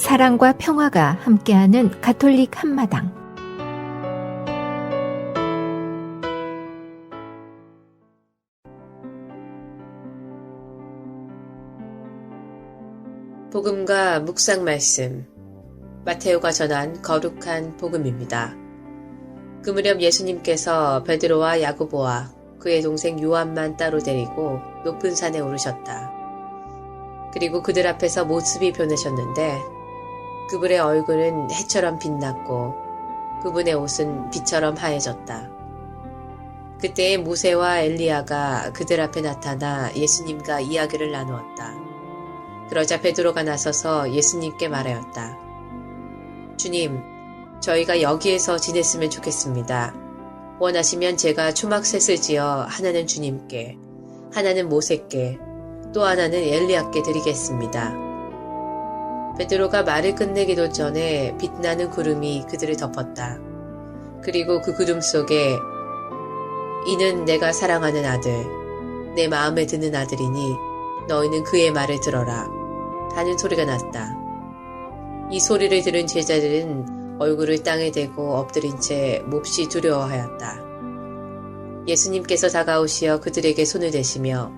사랑과 평화가 함께하는 가톨릭 한마당. 복음과 묵상 말씀 마테오가 전한 거룩한 복음입니다. 그 무렵 예수님께서 베드로와 야고보와 그의 동생 요한만 따로 데리고 높은 산에 오르셨다. 그리고 그들 앞에서 모습이 변하셨는데 그분의 얼굴은 해처럼 빛났고 그분의 옷은 빛처럼 하얘졌다. 그때에 모세와 엘리야가 그들 앞에 나타나 예수님과 이야기를 나누었다. 그러자 베드로가 나서서 예수님께 말하였다. 주님, 저희가 여기에서 지냈으면 좋겠습니다. 원하시면 제가 초막셋을 지어 하나는 주님께, 하나는 모세께, 또 하나는 엘리야께 드리겠습니다. 베드로가 말을 끝내기도 전에 빛나는 구름이 그들을 덮었다. 그리고 그 구름 속에 이는 내가 사랑하는 아들, 내 마음에 드는 아들이니 너희는 그의 말을 들어라. 하는 소리가 났다. 이 소리를 들은 제자들은 얼굴을 땅에 대고 엎드린 채 몹시 두려워하였다. 예수님께서 다가오시어 그들에게 손을 대시며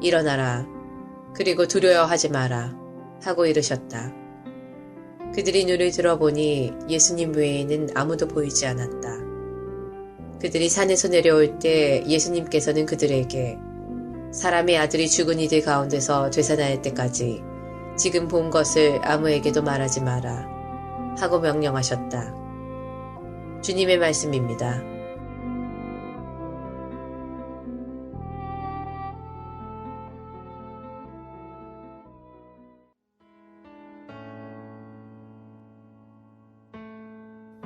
일어나라. 그리고 두려워하지 마라. 하고 이르셨다. 그들이 눈을 들어보니 예수님 외에는 아무도 보이지 않았다. 그들이 산에서 내려올 때 예수님께서는 그들에게 사람의 아들이 죽은 이들 가운데서 되살아날 때까지 지금 본 것을 아무에게도 말하지 마라 하고 명령하셨다. 주님의 말씀입니다.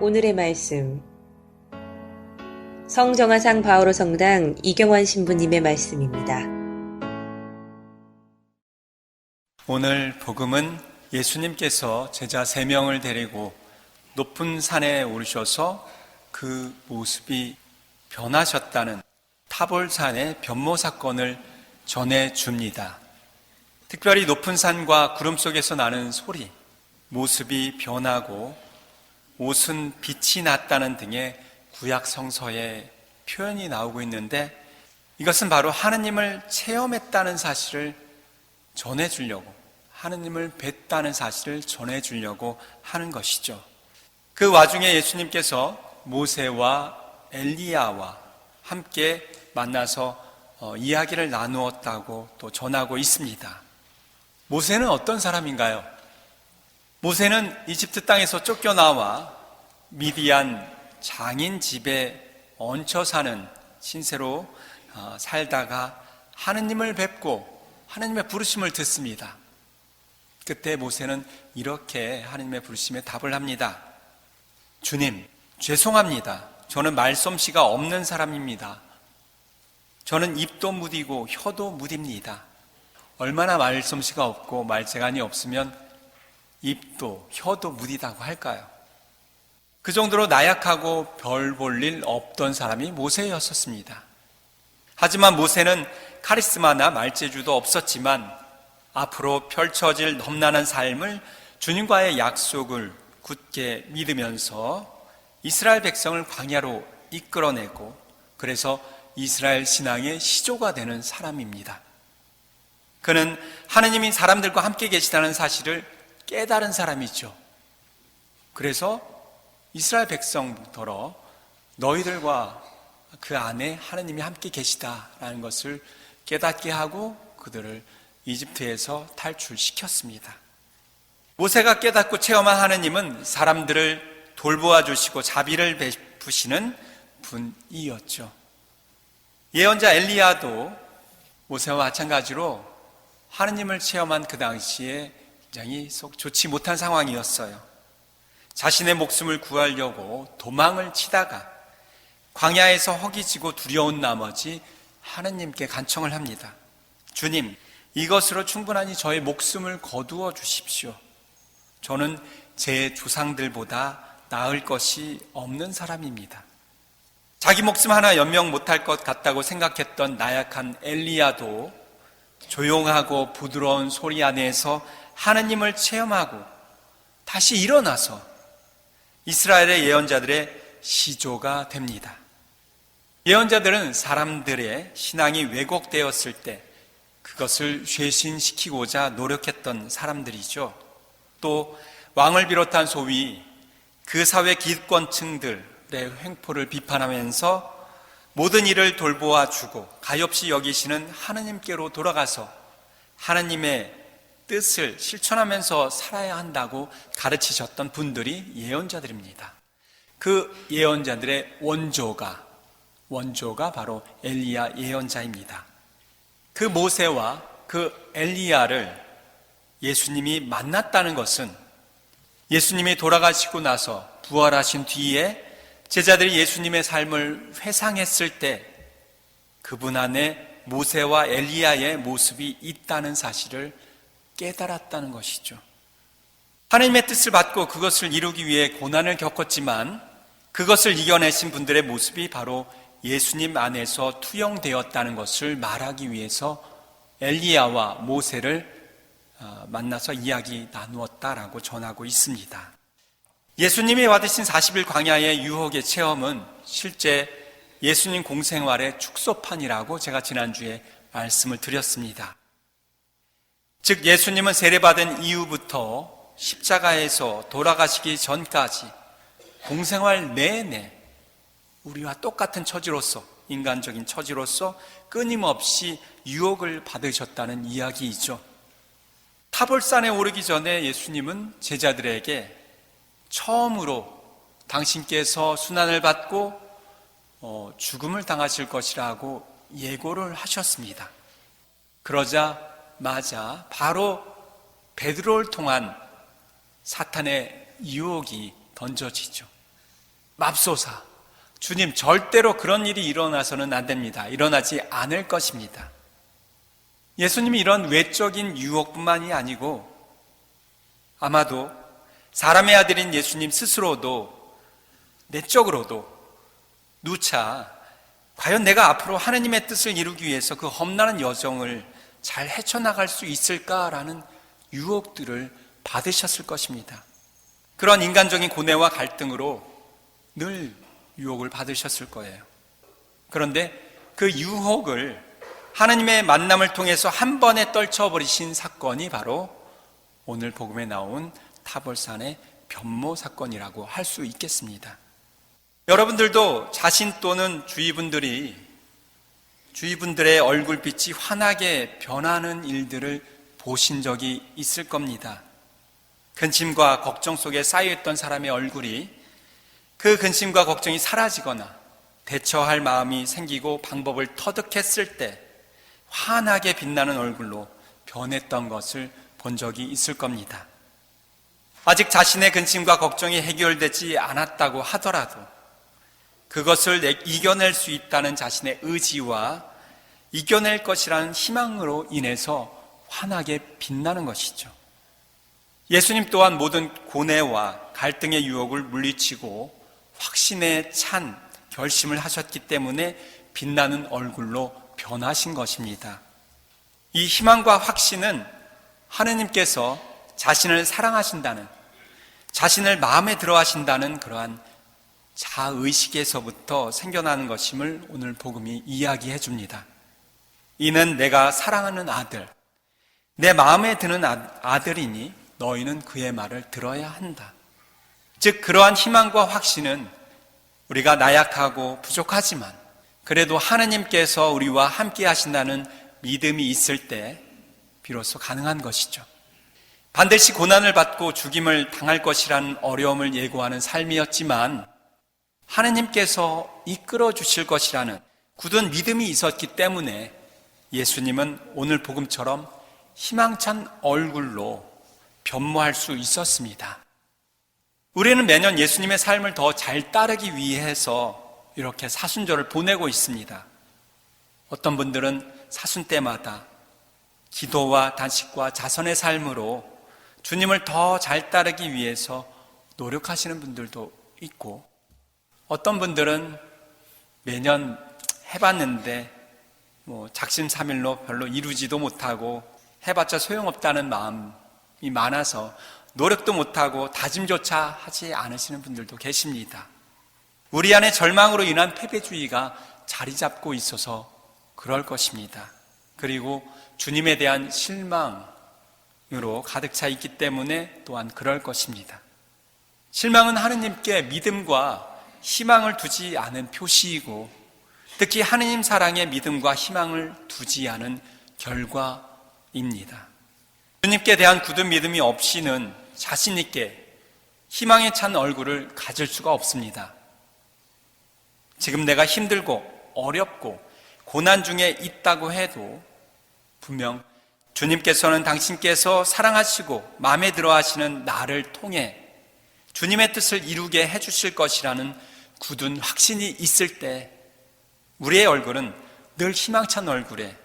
오늘의 말씀 성정화상 바오로 성당 이경환 신부님의 말씀입니다. 오늘 복음은 예수님께서 제자 세 명을 데리고 높은 산에 오르셔서 그 모습이 변하셨다는 타볼산의 변모 사건을 전해 줍니다. 특별히 높은 산과 구름 속에서 나는 소리, 모습이 변하고 옷은 빛이 났다는 등의 구약 성서에 표현이 나오고 있는데 이것은 바로 하느님을 체험했다는 사실을 전해 주려고 하느님을 뵀다는 사실을 전해 주려고 하는 것이죠. 그 와중에 예수님께서 모세와 엘리야와 함께 만나서 어, 이야기를 나누었다고 또 전하고 있습니다. 모세는 어떤 사람인가요? 모세는 이집트 땅에서 쫓겨나와 미디안 장인 집에 얹혀 사는 신세로 어, 살다가 하느님을 뵙고 하느님의 부르심을 듣습니다. 그때 모세는 이렇게 하느님의 부르심에 답을 합니다. 주님, 죄송합니다. 저는 말솜씨가 없는 사람입니다. 저는 입도 무디고 혀도 무딥니다. 얼마나 말솜씨가 없고 말재간이 없으면 입도 혀도 무디다고 할까요? 그 정도로 나약하고 별 볼 일 없던 사람이 모세였었습니다. 하지만 모세는 카리스마나 말재주도 없었지만 앞으로 펼쳐질 험난한 삶을 주님과의 약속을 굳게 믿으면서 이스라엘 백성을 광야로 이끌어내고 그래서 이스라엘 신앙의 시조가 되는 사람입니다. 그는 하느님이 사람들과 함께 계시다는 사실을 깨달은 사람이죠. 그래서 이스라엘 백성부터 너희들과 그 안에 하느님이 함께 계시다라는 것을 깨닫게 하고 그들을 이집트에서 탈출시켰습니다. 모세가 깨닫고 체험한 하느님은 사람들을 돌보아 주시고 자비를 베푸시는 분이었죠. 예언자 엘리야도 모세와 마찬가지로 하느님을 체험한 그 당시에 굉장히 속 좋지 못한 상황이었어요. 자신의 목숨을 구하려고 도망을 치다가 광야에서 허기지고 두려운 나머지 하느님께 간청을 합니다. 주님, 이것으로 충분하니 저의 목숨을 거두어 주십시오. 저는 제 조상들보다 나을 것이 없는 사람입니다. 자기 목숨 하나 연명 못할 것 같다고 생각했던 나약한 엘리야도 조용하고 부드러운 소리 안에서 하느님을 체험하고 다시 일어나서 이스라엘의 예언자들의 시조가 됩니다. 예언자들은 사람들의 신앙이 왜곡되었을 때 그것을 쇄신시키고자 노력했던 사람들이죠. 또 왕을 비롯한 소위 그 사회 기득권층들의 횡포를 비판하면서 모든 일을 돌보아 주고 가엾이 여기시는 하느님께로 돌아가서 하느님의 뜻을 실천하면서 살아야 한다고 가르치셨던 분들이 예언자들입니다. 그 예언자들의 원조가 원조가 바로 엘리야 예언자입니다. 그 모세와 그 엘리야를 예수님이 만났다는 것은 예수님이 돌아가시고 나서 부활하신 뒤에 제자들이 예수님의 삶을 회상했을 때 그분 안에 모세와 엘리야의 모습이 있다는 사실을 깨달았다는 것이죠. 하나님의 뜻을 받고 그것을 이루기 위해 고난을 겪었지만 그것을 이겨내신 분들의 모습이 바로 예수님 안에서 투영되었다는 것을 말하기 위해서 엘리야와 모세를 어, 만나서 이야기 나누었다라고 전하고 있습니다. 예수님이 받으신 40일 광야의 유혹의 체험은 실제 예수님 공생활의 축소판이라고 제가 지난주에 말씀을 드렸습니다. 즉, 예수님은 세례받은 이후부터 십자가에서 돌아가시기 전까지 공생활 내내 우리와 똑같은 처지로서, 인간적인 처지로서 끊임없이 유혹을 받으셨다는 이야기이죠. 타볼산에 오르기 전에 예수님은 제자들에게 처음으로 당신께서 순환을 받고 어, 죽음을 당하실 것이라고 예고를 하셨습니다. 그러자 마자 바로 베드로를 통한 사탄의 유혹이 던져지죠. 맙소사, 주님 절대로 그런 일이 일어나서는 안 됩니다. 일어나지 않을 것입니다. 예수님이 이런 외적인 유혹뿐만이 아니고 아마도 사람의 아들인 예수님 스스로도 내적으로도 누차 과연 내가 앞으로 하느님의 뜻을 이루기 위해서 그 험난한 여정을 잘 헤쳐나갈 수 있을까라는 유혹들을 받으셨을 것입니다. 그런 인간적인 고뇌와 갈등으로 늘 유혹을 받으셨을 거예요. 그런데 그 유혹을 하나님의 만남을 통해서 한 번에 떨쳐버리신 사건이 바로 오늘 복음에 나온 타벌산의 변모 사건이라고 할 수 있겠습니다. 여러분들도 자신 또는 주위 분들이 주위 분들의 얼굴빛이 환하게 변하는 일들을 보신 적이 있을 겁니다. 근심과 걱정 속에 쌓여있던 사람의 얼굴이 그 근심과 걱정이 사라지거나 대처할 마음이 생기고 방법을 터득했을 때 환하게 빛나는 얼굴로 변했던 것을 본 적이 있을 겁니다. 아직 자신의 근심과 걱정이 해결되지 않았다고 하더라도 그것을 이겨낼 수 있다는 자신의 의지와 이겨낼 것이라는 희망으로 인해서 환하게 빛나는 것이죠. 예수님 또한 모든 고뇌와 갈등의 유혹을 물리치고 확신에 찬 결심을 하셨기 때문에 빛나는 얼굴로 변하신 것입니다. 이 희망과 확신은 하느님께서 자신을 사랑하신다는, 자신을 마음에 들어 하신다는 그러한 자의식에서부터 생겨나는 것임을 오늘 복음이 이야기해 줍니다. 이는 내가 사랑하는 아들, 내 마음에 드는 아, 아들이니 너희는 그의 말을 들어야 한다. 즉, 그러한 희망과 확신은 우리가 나약하고 부족하지만 그래도 하느님께서 우리와 함께 하신다는 믿음이 있을 때 비로소 가능한 것이죠. 반드시 고난을 받고 죽임을 당할 것이라는 어려움을 예고하는 삶이었지만 하느님께서 이끌어 주실 것이라는 굳은 믿음이 있었기 때문에 예수님은 오늘 복음처럼 희망찬 얼굴로 변모할 수 있었습니다. 우리는 매년 예수님의 삶을 더 잘 따르기 위해서 이렇게 사순절을 보내고 있습니다. 어떤 분들은 사순 때마다 기도와 단식과 자선의 삶으로 주님을 더 잘 따르기 위해서 노력하시는 분들도 있고 어떤 분들은 매년 해봤는데 뭐 작심삼일로 별로 이루지도 못하고 해봤자 소용없다는 마음이 많아서 노력도 못하고 다짐조차 하지 않으시는 분들도 계십니다. 우리 안에 절망으로 인한 패배주의가 자리 잡고 있어서 그럴 것입니다. 그리고 주님에 대한 실망으로 가득 차 있기 때문에 또한 그럴 것입니다. 실망은 하느님께 믿음과 희망을 두지 않은 표시이고 특히 하느님 사랑에 믿음과 희망을 두지 않은 결과입니다. 주님께 대한 굳은 믿음이 없이는 자신있게 희망에 찬 얼굴을 가질 수가 없습니다. 지금 내가 힘들고 어렵고 고난 중에 있다고 해도 분명 주님께서는 당신께서 사랑하시고 마음에 들어 하시는 나를 통해 주님의 뜻을 이루게 해주실 것이라는 굳은 확신이 있을 때 우리의 얼굴은 늘 희망찬 얼굴에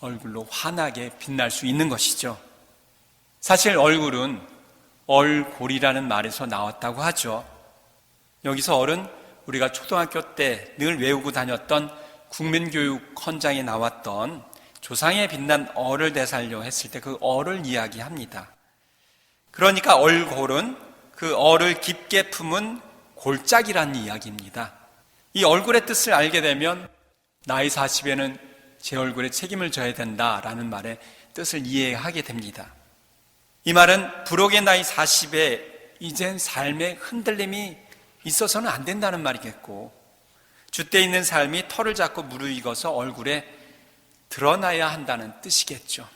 얼굴로 환하게 빛날 수 있는 것이죠. 사실 얼굴은 얼골이라는 말에서 나왔다고 하죠. 여기서 얼은 우리가 초등학교 때 늘 외우고 다녔던 국민교육 헌장에 나왔던 조상에 빛난 얼을 되살려 했을 때 그 얼을 이야기합니다. 그러니까 얼골은 그 얼을 깊게 품은 골짜기라는 이야기입니다. 이 얼굴의 뜻을 알게 되면 나이 40에는 제 얼굴에 책임을 져야 된다라는 말의 뜻을 이해하게 됩니다. 이 말은 부록의 나이 40에 이젠 삶의 흔들림이 있어서는 안 된다는 말이겠고 주때 있는 삶이 털을 잡고 무르익어서 얼굴에 드러나야 한다는 뜻이겠죠.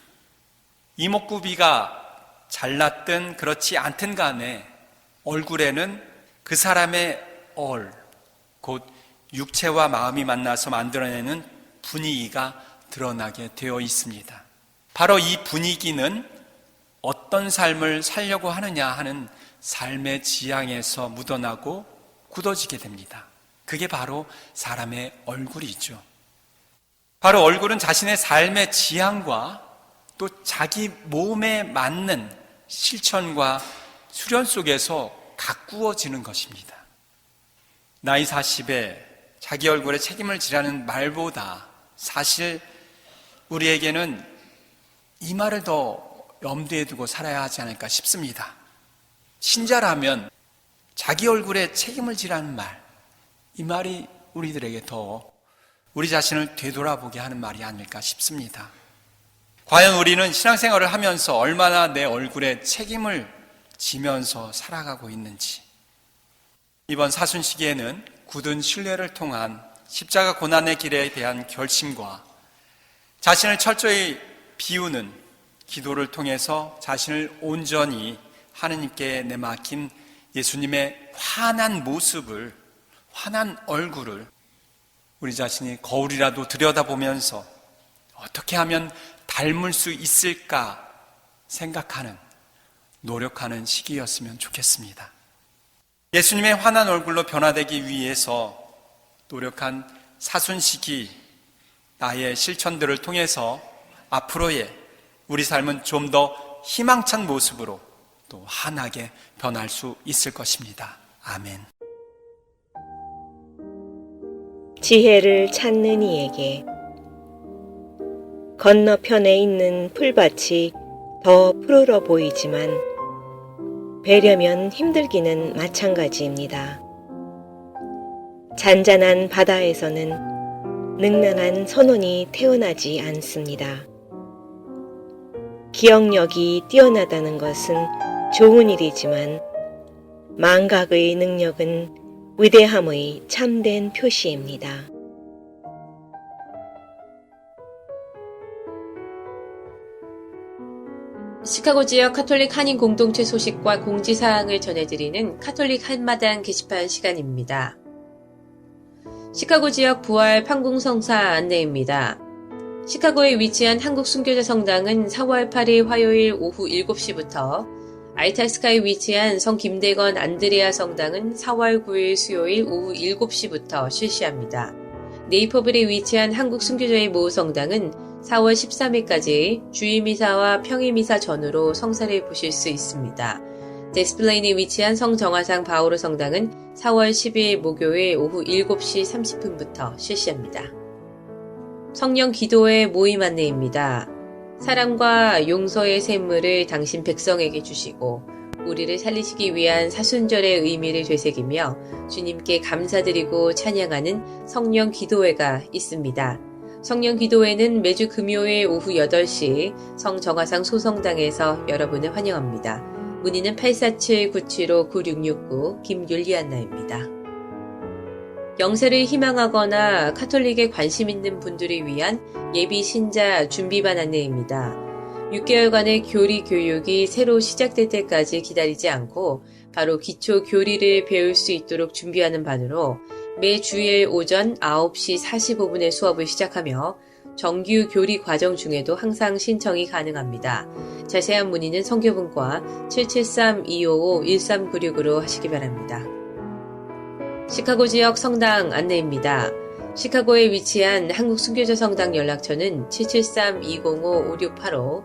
이목구비가 잘났든 그렇지 않든 간에 얼굴에는 그 사람의 얼, 곧 육체와 마음이 만나서 만들어내는 분위기가 드러나게 되어 있습니다. 바로 이 분위기는 어떤 삶을 살려고 하느냐 하는 삶의 지향에서 묻어나고 굳어지게 됩니다. 그게 바로 사람의 얼굴이죠. 바로 얼굴은 자신의 삶의 지향과 또 자기 몸에 맞는 실천과 수련 속에서 가꾸어지는 것입니다. 나이 40에 자기 얼굴에 책임을 지라는 말보다 사실 우리에게는 이 말을 더 염두에 두고 살아야 하지 않을까 싶습니다. 신자라면 자기 얼굴에 책임을 지라는 말, 이 말이 우리들에게 더 우리 자신을 되돌아보게 하는 말이 아닐까 싶습니다. 과연 우리는 신앙생활을 하면서 얼마나 내 얼굴에 책임을 지면서 살아가고 있는지. 이번 사순 시기에는 굳은 신뢰를 통한 십자가 고난의 길에 대한 결심과 자신을 철저히 비우는 기도를 통해서 자신을 온전히 하느님께 내맡긴 예수님의 환한 모습을, 환한 얼굴을 우리 자신이 거울이라도 들여다보면서 어떻게 하면 닮을 수 있을까 생각하는, 노력하는 시기였으면 좋겠습니다. 예수님의 환한 얼굴로 변화되기 위해서 노력한 사순 시기, 나의 실천들을 통해서 앞으로의 우리 삶은 좀 더 희망찬 모습으로 또 환하게 변할 수 있을 것입니다. 아멘. 지혜를 찾는 이에게 건너편에 있는 풀밭이 더 푸르러 보이지만 배려면 힘들기는 마찬가지입니다. 잔잔한 바다에서는 능란한 선원이 태어나지 않습니다. 기억력이 뛰어나다는 것은 좋은 일이지만 망각의 능력은 위대함의 참된 표시입니다. 시카고 지역 카톨릭 한인 공동체 소식과 공지사항을 전해드리는 카톨릭 한마당 게시판 시간입니다. 시카고 지역 부활 판궁성사 안내입니다. 시카고에 위치한 한국 순교자 성당은 4월 8일 화요일 오후 7시부터 알타스카에 위치한 성 김대건 안드레아 성당은 4월 9일 수요일 오후 7시부터 실시합니다. 네이퍼빌에 위치한 한국 순교자의 모 성당은 4월 13일까지 주일미사와 평일미사 전후로 성사를 보실 수 있습니다. 데스플레인에 위치한 성정화상 바오로 성당은 4월 10일 목요일 오후 7시 30분부터 실시합니다. 성령 기도회 모임 안내입니다. 사랑과 용서의 샘물을 당신 백성에게 주시고 우리를 살리시기 위한 사순절의 의미를 되새기며 주님께 감사드리고 찬양하는 성령 기도회가 있습니다. 성령 기도회는 매주 금요일 오후 8시 성정화상 소성당에서 여러분을 환영합니다. 문의는 847-975-9669 김율리안나입니다. 영세를 희망하거나 카톨릭에 관심 있는 분들을 위한 예비 신자 준비반 안내입니다. 6개월간의 교리 교육이 새로 시작될 때까지 기다리지 않고 바로 기초 교리를 배울 수 있도록 준비하는 반으로 매 주일 오전 9시 45분에 수업을 시작하며 정규 교리 과정 중에도 항상 신청이 가능합니다. 자세한 문의는 성교분과 773-255-1396으로 하시기 바랍니다. 시카고 지역 성당 안내입니다. 시카고에 위치한 한국 순교자 성당 연락처는 773-205-5685,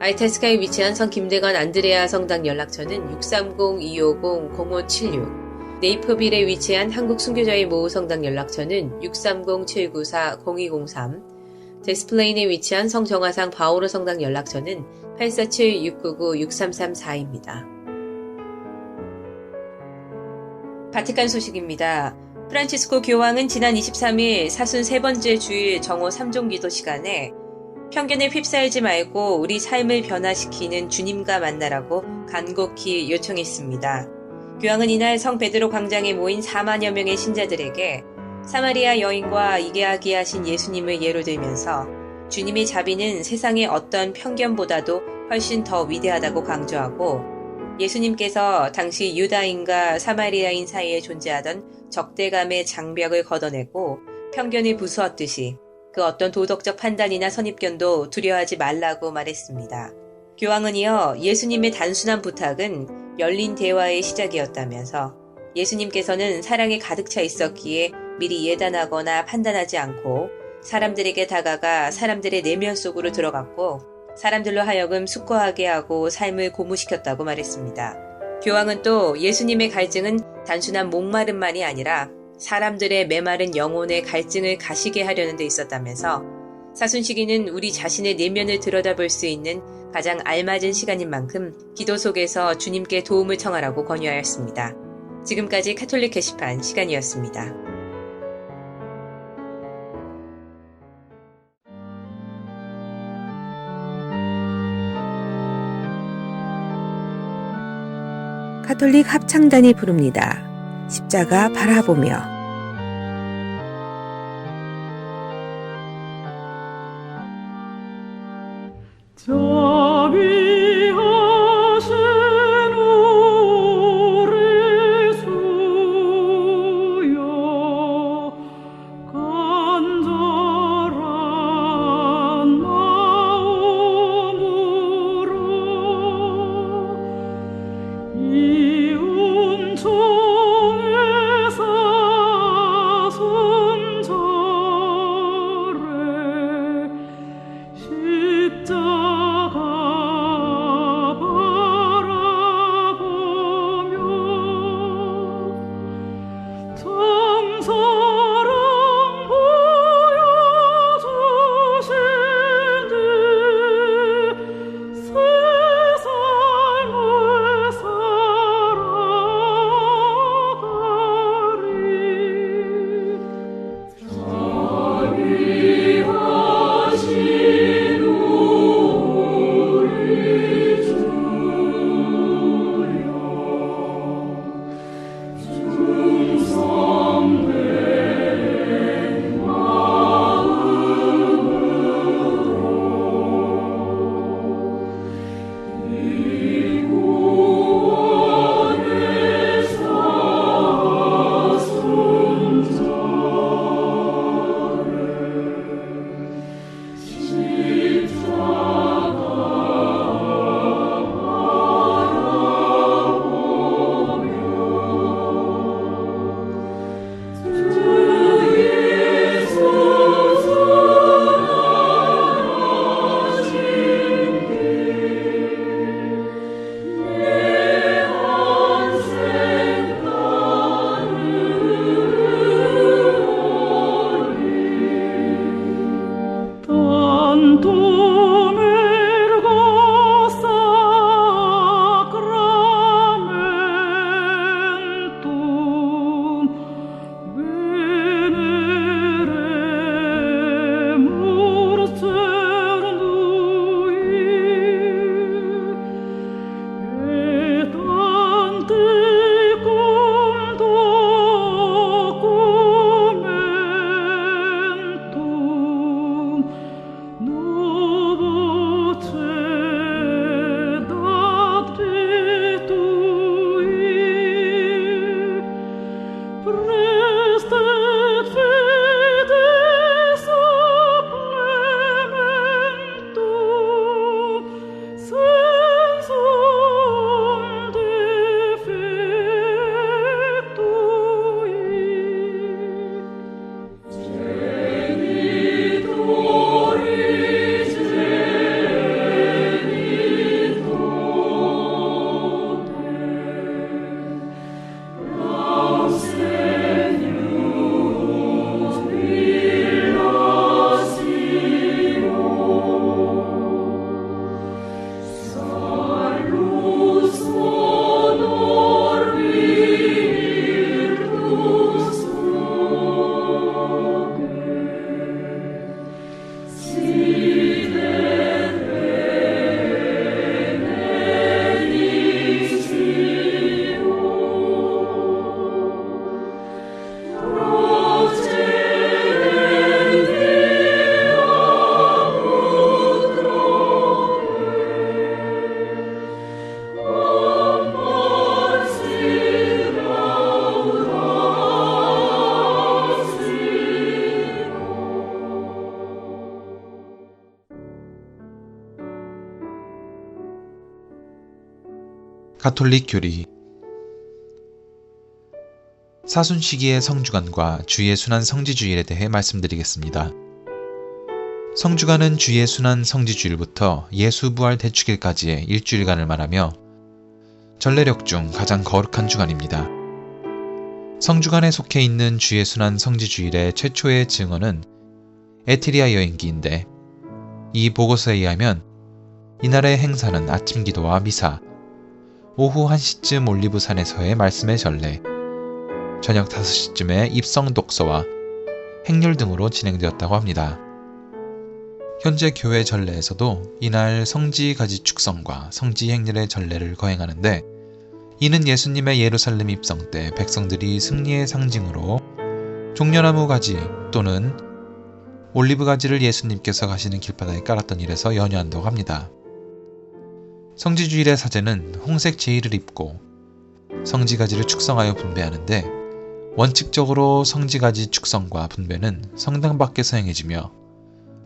아이타스카에 위치한 성 김대건 안드레아 성당 연락처는 630-250-0576, 네이퍼빌에 위치한 한국 순교자의 모후 성당 연락처는 630-794-0203, 데스플레인에 위치한 성정화상 바오로 성당 연락처는 847-699-6334입니다. 바티칸 소식입니다. 프란치스코 교황은 지난 23일 사순 세 번째 주일 정오 3종 기도 시간에 편견에 휩싸이지 말고 우리 삶을 변화시키는 주님과 만나라고 간곡히 요청했습니다. 교황은 이날 성 베드로 광장에 모인 4만여 명의 신자들에게 사마리아 여인과 이야기하신 예수님을 예로 들면서 주님의 자비는 세상의 어떤 편견보다도 훨씬 더 위대하다고 강조하고 예수님께서 당시 유다인과 사마리아인 사이에 존재하던 적대감의 장벽을 걷어내고 편견을 부수었듯이 그 어떤 도덕적 판단이나 선입견도 두려워하지 말라고 말했습니다. 교황은 이어 예수님의 단순한 부탁은 열린 대화의 시작이었다면서 예수님께서는 사랑에 가득 차 있었기에 미리 예단하거나 판단하지 않고 사람들에게 다가가 사람들의 내면 속으로 들어갔고 사람들로 하여금 숙고하게 하고 삶을 고무시켰다고 말했습니다. 교황은 또 예수님의 갈증은 단순한 목마름만이 아니라 사람들의 메마른 영혼의 갈증을 가시게 하려는 데 있었다면서 사순시기는 우리 자신의 내면을 들여다볼 수 있는 가장 알맞은 시간인 만큼 기도 속에서 주님께 도움을 청하라고 권유하였습니다. 지금까지 카톨릭 게시판 시간이었습니다. 카톨릭 합창단이 부릅니다. 십자가 바라보며 가톨릭 교리 사순 시기의 성주간과 주의 순환 성지주일에 대해 말씀드리겠습니다. 성주간은 주의 순환 성지주일부터 예수 부활 대축일까지의 일주일간을 말하며 전례력 중 가장 거룩한 주간입니다. 성주간에 속해 있는 주의 순환 성지주일의 최초의 증언은 에티리아 여행기인데 이 보고서에 의하면 이날의 행사는 아침 기도와 미사, 오후 1시쯤 올리브산에서의 말씀의 전례, 저녁 5시쯤에 입성 독서와 행렬 등으로 진행되었다고 합니다. 현재 교회 전례에서도 이날 성지 가지 축성과 성지 행렬의 전례를 거행하는데 이는 예수님의 예루살렘 입성 때 백성들이 승리의 상징으로 종려나무 가지 또는 올리브 가지를 예수님께서 가시는 길바닥에 깔았던 일에서 연유한다고 합니다. 성지주일의 사제는 홍색 제의를 입고 성지가지를 축성하여 분배하는데 원칙적으로 성지가지 축성과 분배는 성당 밖에서 행해지며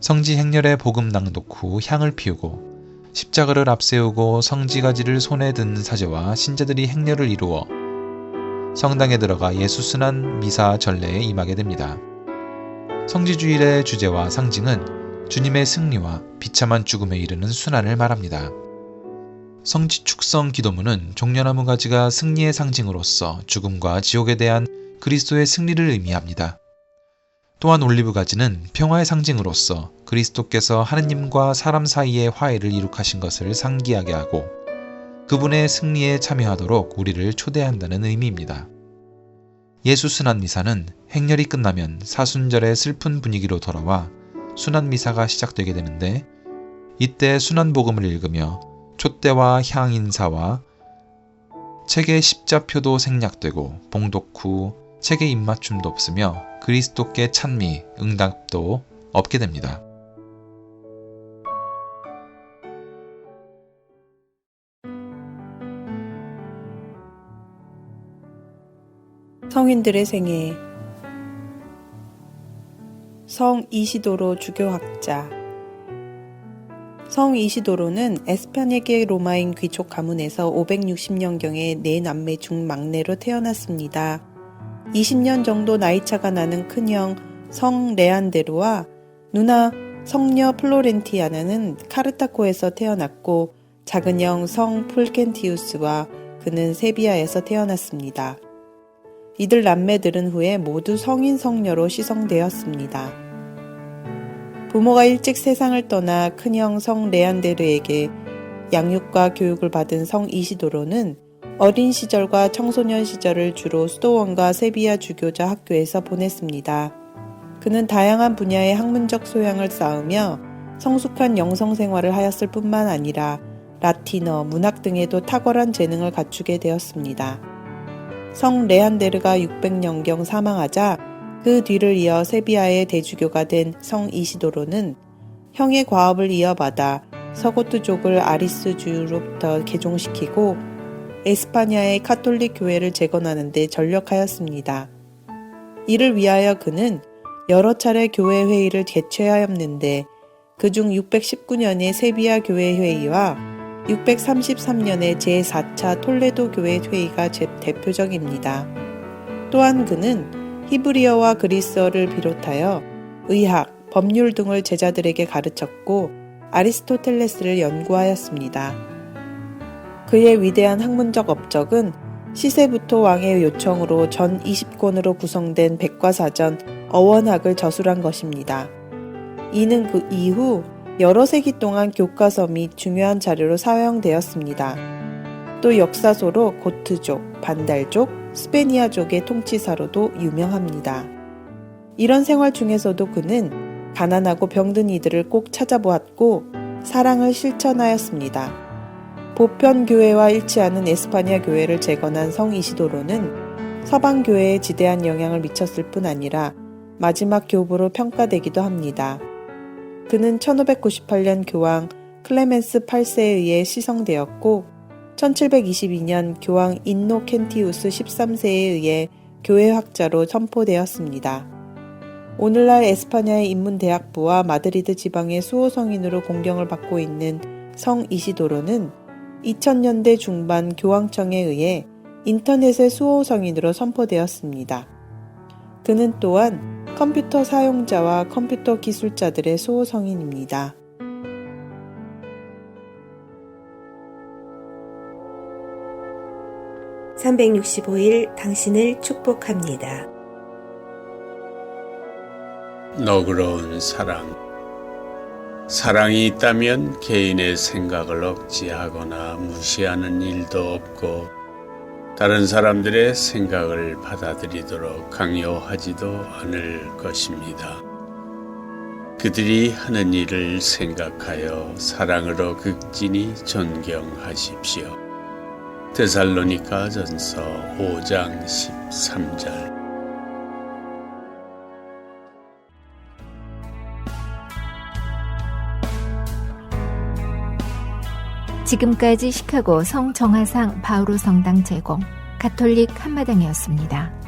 성지 행렬의 복음 낭독 후 향을 피우고 십자가를 앞세우고 성지가지를 손에 든 사제와 신자들이 행렬을 이루어 성당에 들어가 예수 순환 미사 전례에 임하게 됩니다. 성지주일의 주제와 상징은 주님의 승리와 비참한 죽음에 이르는 순환을 말합니다. 성지 축성 기도문은 종려나무 가지가 승리의 상징으로서 죽음과 지옥에 대한 그리스도의 승리를 의미합니다. 또한 올리브 가지는 평화의 상징으로서 그리스도께서 하느님과 사람 사이의 화해를 이룩하신 것을 상기하게 하고 그분의 승리에 참여하도록 우리를 초대한다는 의미입니다. 예수 순환 미사는 행렬이 끝나면 사순절의 슬픈 분위기로 돌아와 순환 미사가 시작되게 되는데 이때 순환 복음을 읽으며 촛대와 향인사와 책의 십자표도 생략되고 봉독 후 책의 입맞춤도 없으며 그리스도께 찬미, 응답도 없게 됩니다. 성인들의 생애 성 이시도로 주교학자 성 이시도로는 에스파니게 로마인 귀족 가문에서 560년경에 네 남매 중 막내로 태어났습니다. 20년 정도 나이차가 나는 큰형 성 레안데르와 누나 성녀 플로렌티아나는 카르타코에서 태어났고 작은 형 성 풀켄티우스와 그는 세비야에서 태어났습니다. 이들 남매들은 후에 모두 성인 성녀로 시성되었습니다. 부모가 일찍 세상을 떠나 큰형 성 레안데르에게 양육과 교육을 받은 성 이시도로는 어린 시절과 청소년 시절을 주로 수도원과 세비야 주교자 학교에서 보냈습니다. 그는 다양한 분야의 학문적 소양을 쌓으며 성숙한 영성 생활을 하였을 뿐만 아니라 라틴어, 문학 등에도 탁월한 재능을 갖추게 되었습니다. 성 레안데르가 600년경 사망하자 그 뒤를 이어 세비야의 대주교가 된 성 이시도로는 형의 과업을 이어받아 서고트족을 아리스주로부터 개종시키고 에스파냐의 카톨릭 교회를 재건하는 데 전력하였습니다. 이를 위하여 그는 여러 차례 교회 회의를 개최하였는데 그중 619년의 세비야 교회 회의와 633년의 제4차 톨레도 교회 회의가 제 대표적입니다. 또한 그는 히브리어와 그리스어를 비롯하여 의학, 법률 등을 제자들에게 가르쳤고 아리스토텔레스를 연구하였습니다. 그의 위대한 학문적 업적은 시세부터 왕의 요청으로 전 20권으로 구성된 백과사전 어원학을 저술한 것입니다. 이는 그 이후 여러 세기 동안 교과서 및 중요한 자료로 사용되었습니다. 또 역사소로 고트족, 반달족, 스페니아족의 통치사로도 유명합니다. 이런 생활 중에서도 그는 가난하고 병든 이들을 꼭 찾아보았고 사랑을 실천하였습니다. 보편교회와 일치하는 에스파니아 교회를 재건한 성 이시도로는 서방 교회에 지대한 영향을 미쳤을 뿐 아니라 마지막 교부로 평가되기도 합니다. 그는 1598년 교황 클레멘스 8세에 의해 시성되었고 1722년 교황 인노켄티우스 13세에 의해 교회 학자로 선포되었습니다. 오늘날 에스파냐의 인문대학부와 마드리드 지방의 수호 성인으로 공경을 받고 있는 성 이시도로는 2000년대 중반 교황청에 의해 인터넷의 수호 성인으로 선포되었습니다. 그는 또한 컴퓨터 사용자와 컴퓨터 기술자들의 수호 성인입니다. (365일) 당신을 축복합니다. 너그러운 사랑. 사랑이 있다면 개인의 생각을 억제하거나 무시하는 일도 없고 다른 사람들의 생각을 받아들이도록 강요하지도 않을 것입니다. 그들이 하는 일을 생각하여 사랑으로 극진히 존경하십시오. 데살로니가 전서 5장 13절 지금까지 시카고 성정화상 바오로 성당 제공 가톨릭 한마당이었습니다.